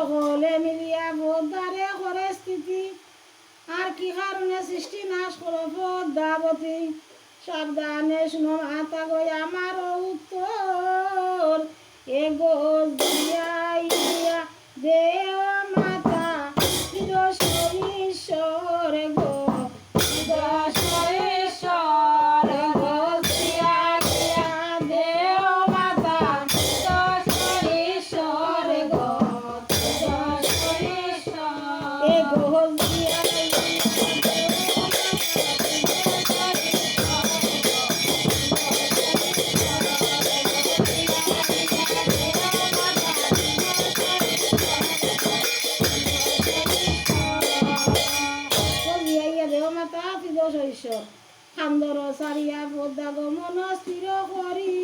সকলে মিলিয়া বোধারে করে স্থিতি। আর কি কারণে সৃষ্টি নাশ করো পদ্মাবতী সাবধানে শুনো ঈশ্বর খান্দর সারিয়া পদ্মা গমন স্থির করি